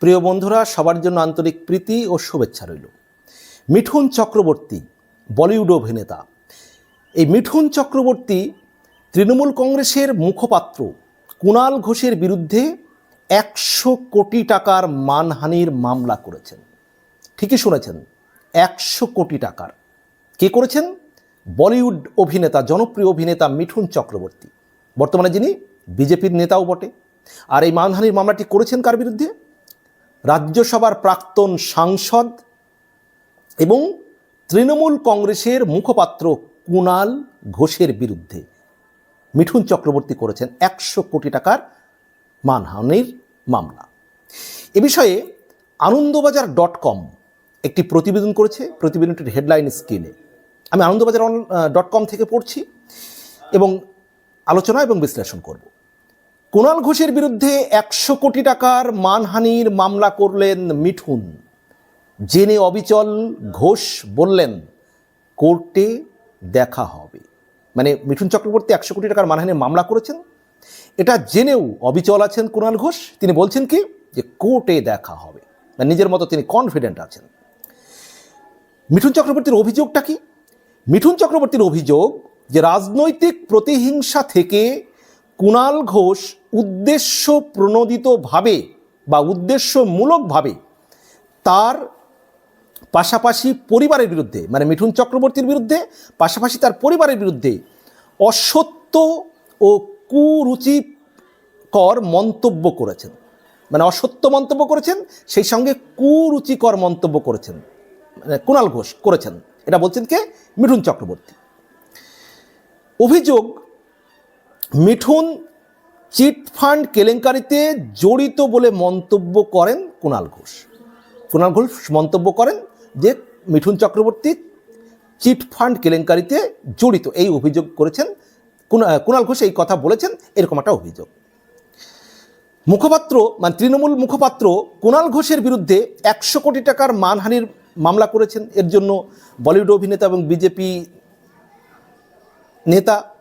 প্রিয় বন্ধুরা, সবার জন্য আন্তরিক প্রীতি ও শুভেচ্ছা রইল। মিঠুন চক্রবর্তী, বলিউড অভিনেতা। এই মিঠুন চক্রবর্তী তৃণমূল কংগ্রেসের মুখপাত্র, কুণাল ঘোষের বিরুদ্ধে একশো কোটি টাকার মানহানির মামলা করেছেন। ঠিকই শুনেছেন, একশো কোটি টাকার। কে করেছেন? বলিউড অভিনেতা, জনপ্রিয় অভিনেতা মিঠুন চক্রবর্তী। বর্তমানে যিনি বিজেপির নেতাও বটে। আর এই মানহানির মামলাটি করেছেন কার বিরুদ্ধে? রাজ্যসভার প্রাক্তন সাংসদ এবং তৃণমূল কংগ্রেসের মুখপাত্র কুণাল ঘোষের বিরুদ্ধে মিঠুন চক্রবর্তী করেছেন একশো কোটি টাকার মানহানির মামলা। এ বিষয়ে আনন্দবাজার ডট কম একটি প্রতিবেদন করেছে, প্রতিবেদনটির হেডলাইন স্ক্রিনে। আমি আনন্দবাজার ডট কম থেকে পড়ছি এবং আলোচনা এবং বিশ্লেষণ করব। কুণাল ঘোষের বিরুদ্ধে একশো কোটি টাকার মানহানির মামলা করলেন মিঠুন। জেনে অবিচল ঘোষ বললেন, কোর্টে দেখা হবে। মানে মিঠুন চক্রবর্তী একশো কোটি টাকার মানহানির মামলা করেছেন। এটা জেনেও অবিচল আছেন কুণাল ঘোষ। তিনি বলছেন কি, যে কোর্টে দেখা হবে। মানে নিজের মতো তিনি কনফিডেন্ট আছেন। মিঠুন চক্রবর্তীর অভিযোগটা কি? মিঠুন চক্রবর্তীর অভিযোগ যে রাজনৈতিক প্রতিহিংসা থেকে কুণাল ঘোষ উদ্দেশ্য প্রণোদিতভাবে বা উদ্দেশ্যমূলকভাবে তার পাশাপাশি পরিবারের বিরুদ্ধে মানে মিঠুন চক্রবর্তীর বিরুদ্ধে, পাশাপাশি তার পরিবারের বিরুদ্ধে অসত্য ও কুরুচিকর মন্তব্য করেছেন। মানে অসত্য মন্তব্য করেছেন, সেই সঙ্গে কুরুচিকর মন্তব্য করেছেন। মানে কুণাল ঘোষ করেছেন। এটা বলছেন কে? মিঠুন চক্রবর্তী। অভিযোগ মিঠুন চিট ফান্ড কেলেঙ্কারিতে জড়িত বলে মন্তব্য করেন কুণাল ঘোষ। কুণাল ঘোষ মন্তব্য করেন যে মিঠুন চক্রবর্তী চিট ফান্ড কেলেঙ্কারিতে জড়িত। এই অভিযোগ করেছেন কুণা- কুণাল ঘোষ এই কথা বলেছেন, এরকম একটা অভিযোগ। মুখপাত্র মানে তৃণমূল মুখপাত্র কুণাল ঘোষের বিরুদ্ধে একশো কোটি টাকার মানহানির মামলা করেছেন। এর জন্য বলিউড অভিনেতা এবং বিজেপি নেতা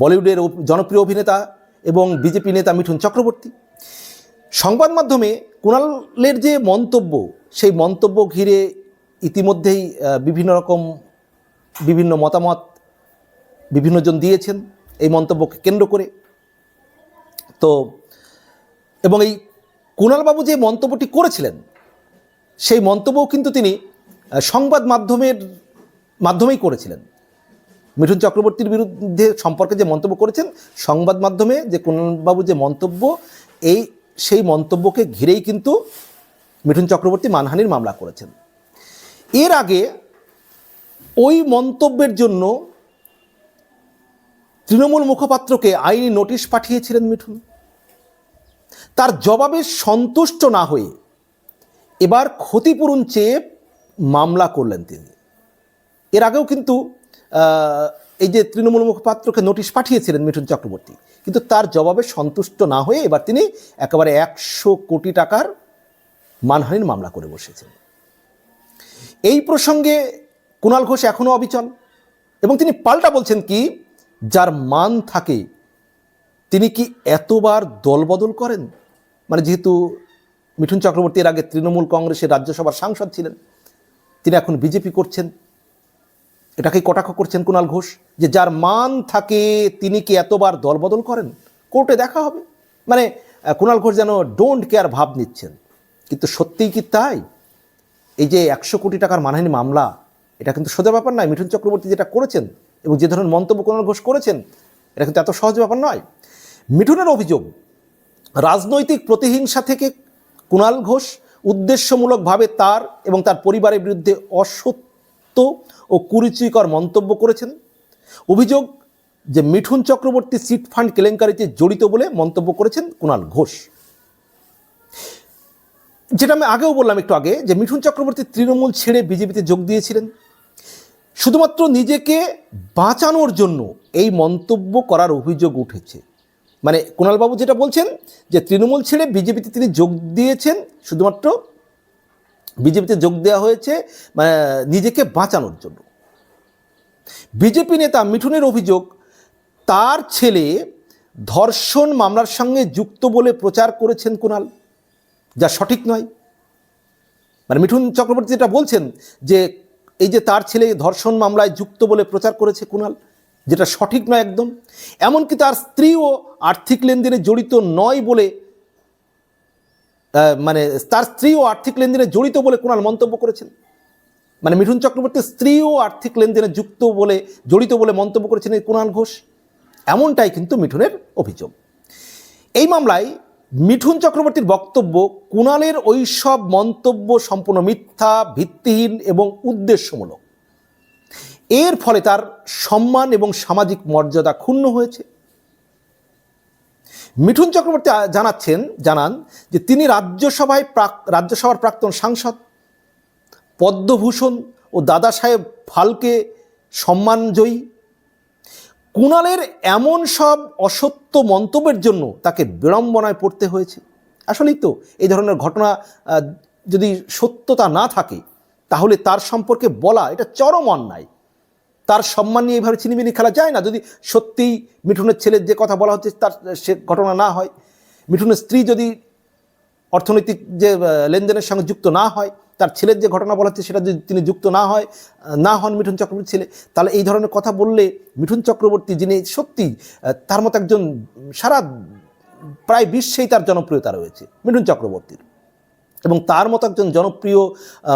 বলিউডের জনপ্রিয় অভিনেতা এবং বিজেপি নেতা মিঠুন চক্রবর্তী। সংবাদ মাধ্যমে কুণালের যে মন্তব্য, সেই মন্তব্য ঘিরে ইতিমধ্যেই বিভিন্ন রকম বিভিন্ন মতামত বিভিন্নজন দিয়েছেন এই মন্তব্যকে কেন্দ্র করে। তো, এবং এই কুণালবাবু যে মন্তব্যটি করেছিলেন, সেই মন্তব্যও কিন্তু তিনি সংবাদ মাধ্যমের মাধ্যমেই করেছিলেন। মিঠুন চক্রবর্তীর বিরুদ্ধে সম্পর্কে যে মন্তব্য করেছেন, সংবাদ মাধ্যমে যে কুণালবাবু যে মন্তব্য, এই, সেই মন্তব্যকে ঘিরেই কিন্তু মিঠুন চক্রবর্তী মানহানির মামলা করেছেন। এর আগে ওই মন্তব্যের জন্য তৃণমূল মুখপাত্রকে আইনি নোটিশ পাঠিয়েছিলেন মিঠুন। তার জবাবে সন্তুষ্ট না হয়ে এবার ক্ষতিপূরণ চেয়ে মামলা করলেন তিনি। এর আগেও কিন্তু এই যে তৃণমূল মুখপাত্রকে নোটিশ পাঠিয়েছিলেন মিঠুন চক্রবর্তী, কিন্তু তার জবাবে সন্তুষ্ট না হয়ে এবার তিনি একেবারে একশো কোটি টাকার মানহানির মামলা করে বসেছেন। এই প্রসঙ্গে কুণাল ঘোষ এখনও অবিচল, এবং তিনি পাল্টা বলছেন কি, যার মান থাকে, তিনি কি এতবার দলবদল করেন? মানে যেহেতু মিঠুন চক্রবর্তীর আগে তৃণমূল কংগ্রেসের রাজ্যসভার সাংসদ ছিলেন, তিনি এখন বিজেপি করছেন এটাকে কটাক্ষ করছেন কুণাল ঘোষ যে যার মান থাকে তিনি কি এতবার দলবদল করেন? কোর্টে দেখা হবে। মানে কুণাল ঘোষ যেন ডোন্ট কেয়ার ভাব নিচ্ছেন। কিন্তু সত্যিই কি তাই? এই যে একশো কোটি টাকার মানহানি মামলা, এটা কিন্তু সোজা ব্যাপার নয়। মিঠুন চক্রবর্তী যেটা করেছেন এবং যে ধরনের মন্তব্য কুণাল ঘোষ করেছেন, এটা কিন্তু এত সহজ ব্যাপার নয়। মিঠুনের অভিযোগ, রাজনৈতিক প্রতিহিংসা থেকে কুণাল ঘোষ উদ্দেশ্যমূলকভাবে তার এবং তার পরিবারের বিরুদ্ধে অসত্য ও কুরুচিকর মন্তব্য করেছেন। অভিযোগ যে মিঠুন চক্রবর্তী চিট ফান্ড কেলেঙ্কারিতে জড়িত বলে মন্তব্য করেছেন কুণাল ঘোষ। যেটা আমি আগেও বললাম একটু আগে যে মিঠুন চক্রবর্তী তৃণমূল ছেড়ে বিজেপিতে যোগ দিয়েছিলেন। শুধুমাত্র নিজেকে বাঁচানোর জন্য এই মন্তব্য করার অভিযোগ উঠেছে। মানে কুণালবাবু যেটা বলছেন যে তৃণমূল ছেড়ে বিজেপিতে তিনি যোগ দিয়েছেন শুধুমাত্র বিজেপিতে যোগ দেওয়া হয়েছে মানে নিজেকে বাঁচানোর জন্য। বিজেপি নেতা মিঠুনের অভিযোগ, তার ছেলে ধর্ষণ মামলার সঙ্গে যুক্ত বলে প্রচার করেছেন কুণাল, যা সঠিক নয়। মানে মিঠুন চক্রবর্তী যেটা বলছেন যে, এই যে তার ছেলে ধর্ষণ মামলায় যুক্ত বলে প্রচার করেছে কুণাল, যেটা সঠিক নয় একদম। এমনকি তার স্ত্রীও আর্থিক লেনদেনে জড়িত নয় বলে মানে তার স্ত্রীও আর্থিক লেনদেনে জড়িত বলে কুণাল মন্তব্য করেছেন। মানে মিঠুন চক্রবর্তীর স্ত্রীও আর্থিক লেনদেনে যুক্ত বলে, জড়িত বলে মন্তব্য করেছেন কুণাল ঘোষ। এমনটাই কিন্তু মিঠুনের অভিযোগ। এই মামলায় মিঠুন চক্রবর্তীর বক্তব্য কুণালের ওই সব মন্তব্য সম্পূর্ণ মিথ্যা, ভিত্তিহীন এবং উদ্দেশ্যমূলক। এর ফলে তার সম্মান এবং সামাজিক মর্যাদা ক্ষুণ্ণ হয়েছে। মিঠুন চক্রবর্তী জানাচ্ছেন, জানান যে তিনি রাজ্যসভায় প্রাক, রাজ্যসভার প্রাক্তন সাংসদ পদ্মভূষণ ও দাদা সাহেব ফালকে সম্মানজয়ী কুণালের এমন সব অসত্য মন্তব্যের জন্য তাকে বিড়ম্বনায় পড়তে হয়েছে। আসলেই তো এই ধরনের ঘটনা যদি সত্যতা না থাকে, তাহলে তার সম্পর্কে বলা এটা চরম অন্যায়। তার সম্মান নিয়ে এইভাবে চিনিমিনি খেলা যায় না? যদি সত্যিই মিঠুনের ছেলের যে কথা বলা হচ্ছে তার, সে ঘটনা না হয়, মিঠুনের স্ত্রী যদি অর্থনৈতিক যে লেনদেনের সঙ্গে যুক্ত না হয়, তার ছেলের যে ঘটনা বলা হচ্ছে সেটা যদি তিনি যুক্ত না হয়, না হন মিঠুন চক্রবর্তী ছেলে, তাহলে এই ধরনের কথা বললে মিঠুন চক্রবর্তী যিনি সত্যি তার মতো একজন সারা প্রায় বিশ্বেই তার জনপ্রিয়তা রয়েছে, মিঠুন চক্রবর্তীর। এবং তার মতো একজন জনপ্রিয়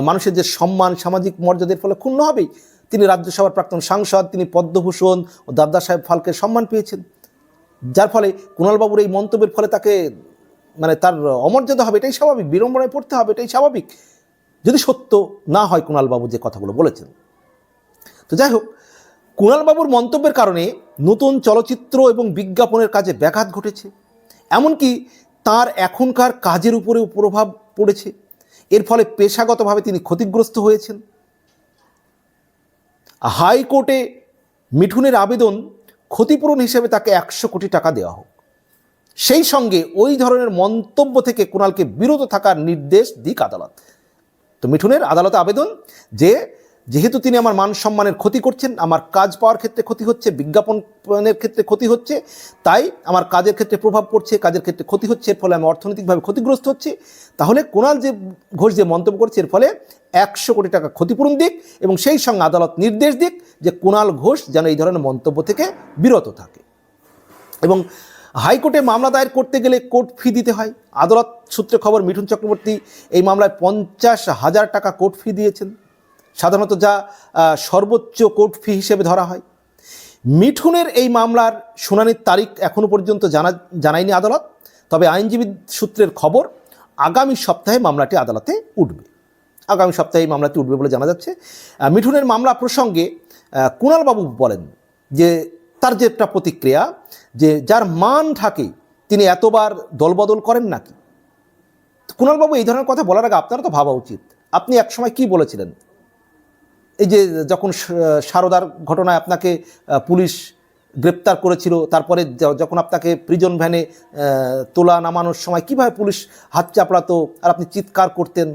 মানুষের যে সম্মান, সামাজিক মর্যাদার ফলে ক্ষুণ্ণ হবেই। তিনি রাজ্যসভার প্রাক্তন সাংসদ, তিনি পদ্মভূষণ ও দাদা সাহেব ফালকে সম্মান পেয়েছেন। যার ফলে কুণালবাবুর এই মন্তব্যের ফলে তাকে মানে তার অমর্যাদা হবে, এটাই স্বাভাবিক, বিড়ম্বনায় পড়তে হবে, এটাই স্বাভাবিক। যদি সত্য না হয় কুণালবাবু যে কথাগুলো বলেছেন। তো যাই হোক, কুণালবাবুর মন্তব্যের কারণে নতুন চলচ্চিত্র এবং বিজ্ঞাপনের কাজে ব্যাঘাত ঘটেছে। এমনকি তার এখনকার কাজের উপরেও প্রভাব পড়েছে। এর ফলে পেশাগতভাবে তিনি ক্ষতিগ্রস্ত হয়েছেন। হাইকোর্টে মিঠুনের আবেদন ক্ষতিপূরণ হিসেবে তাকে একশো কোটি টাকা দেওয়া হোক। সেই সঙ্গে ওই ধরনের মন্তব্য থেকে কুণালকে বিরত থাকার নির্দেশ দিক আদালত। তো মিঠুনের আদালতে আবেদন যে যেহেতু তিনি আমার মান সম্মানের ক্ষতি করছেন, আমার কাজ পাওয়ার ক্ষেত্রে ক্ষতি হচ্ছে, বিজ্ঞাপনের ক্ষেত্রে ক্ষতি হচ্ছে, তাই আমার কাজের ক্ষেত্রে প্রভাব পড়ছে, কাজের ক্ষেত্রে ক্ষতি হচ্ছে, এর ফলে আমি অর্থনৈতিকভাবে ক্ষতিগ্রস্ত হচ্ছি। তাহলে কুণাল যে ঘোষ যে মন্তব্য করছে, এর ফলে একশো কোটি টাকা ক্ষতিপূরণ দিক এবং সেই সঙ্গে আদালত নির্দেশ দিক যে কুণাল ঘোষ যেন এই ধরনের মন্তব্য থেকে বিরত থাকে। এবং হাইকোর্টে মামলা দায়ের করতে গেলে কোর্ট ফি দিতে হয়। আদালত সূত্রে খবর, মিঠুন চক্রবর্তী এই মামলায় পঞ্চাশ হাজার টাকা কোর্ট ফি দিয়েছেন। সাধারণত যা সর্বোচ্চ কোর্ট ফি হিসেবে ধরা হয়। মিঠুনের এই মামলার শুনানির তারিখ এখনও পর্যন্ত জানা, জানায়নি আদালত, তবে আইনজীবী সূত্রের খবর আগামী সপ্তাহে মামলাটি আদালতে উঠবে। আগামী সপ্তাহে এই মামলাটি উঠবে বলে জানা যাচ্ছে। মিঠুনের মামলা প্রসঙ্গে কুণালবাবু বলেন যে তার যে একটা প্রতিক্রিয়া, যে যার মান থাকে, তিনি এতবার দলবদল করেন নাকি? কুণালবাবু এই ধরনের কথা বলার আগে আপনার তো ভাবা উচিত। আপনি একসময় কি বলেছিলেন? এই যে যখন সারদার ঘটনায় আপনাকে পুলিশ গ্রেপ্তার করেছিল, তারপরে যখন আপনাকে প্রিজন ভ্যানে তোলা নামানোর সময় কীভাবে পুলিশ হাত চাপড়াতো, আর আপনি চিৎকার করতেন?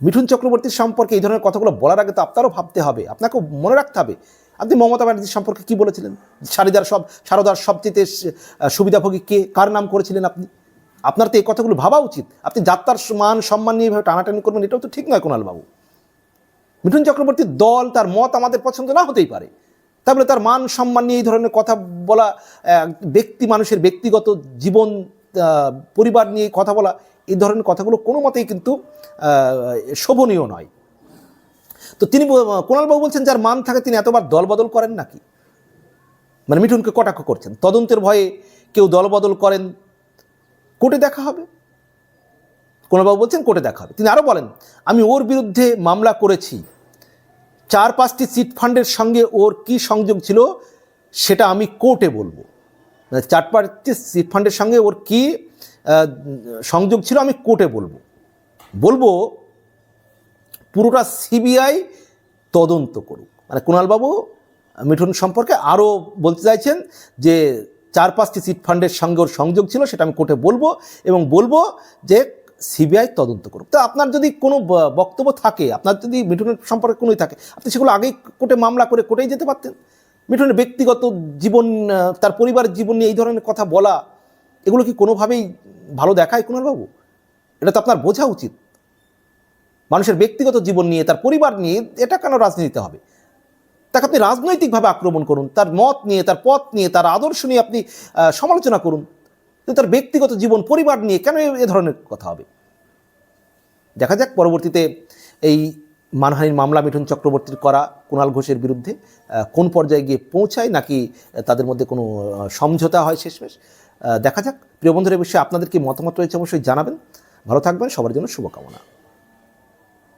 মিঠুন চক্রবর্তীর সম্পর্কে এই ধরনের কথাগুলো বলার আগে তো আপনারও ভাবতে হবে, আপনাকেও মনে রাখতে হবে। আপনি মমতা ব্যানার্জির সম্পর্কে কি বলেছিলেন? সারিদার সব, সারদার সবচেয়ে সুবিধাভোগী কে? কার নাম করেছিলেন আপনি? আপনার তো এই কথাগুলো ভাবা উচিত। আপনি যাত্রার মান, সম্মান নিয়ে টানাটানি করবেন, এটাও তো ঠিক নয় কুণালবাবু। মিঠুন চক্রবর্তীর দল, তার মত আমাদের পছন্দ না হতেই পারে। তারপরে তার মান সম্মান নিয়ে এই ধরনের কথা বলা ব্যক্তি, মানুষের ব্যক্তিগত জীবন পরিবার নিয়ে কথা বলা, এই ধরনের কথাগুলো কোনো মতেই কিন্তু শোভনীয় নয়। তো তিনি কুণালবাবু বলছেন, যার মান থাকে তিনি এতবার দলবদল করেন নাকি? মানে মিঠুনকে কটাক্ষ করছেন। তদন্তের ভয়ে কেউ দলবদল করেন, কোর্টে দেখা হবে। কুণালবাবু বলছেন, কোর্টে দেখা হবে। তিনি আরও বলেন, আমি ওর বিরুদ্ধে মামলা করেছি। চার পাঁচটি চিট ফান্ডের সঙ্গে ওর কি সংযোগ ছিল, সেটা আমি কোর্টে বলব। মানে চার পাঁচটি চিট ফান্ডের সঙ্গে ওর কি সংযোগ ছিল আমি কোর্টে বলব। বলব, পুরোটা সিবিআই তদন্ত করুক। মানে কুণালবাবু, মিঠুন সম্পর্কে আরও বলতে চাইছেন যে চার পাঁচটি চিট ফান্ডের সঙ্গে ওর সংযোগ ছিল, সেটা আমি কোর্টে বলব এবং বলব যে সিবিআই তদন্ত করুক। তো আপনার যদি কোনো বক্তব্য থাকে, আপনার যদি মিঠুনের সম্পর্কে কোনোই থাকে, আপনি সেগুলো আগেই কোর্টে মামলা করে কোর্টেই যেতে পারতেন। মিঠুনের ব্যক্তিগত জীবন তার পরিবারের জীবন নিয়ে এই ধরনের কথা বলা, এগুলো কি কোনোভাবেই ভালো দেখায় কুণালবাবু এটা তো আপনার বোঝা উচিত। মানুষের ব্যক্তিগত জীবন নিয়ে, তার পরিবার নিয়ে, এটা কেন রাজনীতিতে হবে? তাকে আপনি রাজনৈতিকভাবে আক্রমণ করুন, তার মত নিয়ে, তার পথ নিয়ে, তার আদর্শ নিয়ে আপনি সমালোচনা করুন। তার ব্যক্তিগত জীবন, পরিবার নিয়ে কেন এ- ধরনের কথা হবে? দেখা যাক পরবর্তীতে এই মানহানির মামলা, মিঠুন চক্রবর্তীর করা কুণাল ঘোষের বিরুদ্ধে কোন পর্যায়ে গিয়ে পৌঁছায় নাকি তাদের মধ্যে কোনো সমঝোতা হয় শেষমেশ? দেখা যাক। প্রিয় বন্ধুরা বিষয়ে আপনাদের কি মতামত রয়েছে অবশ্যই জানাবেন। ভালো থাকবেন। সবার জন্য শুভকামনা।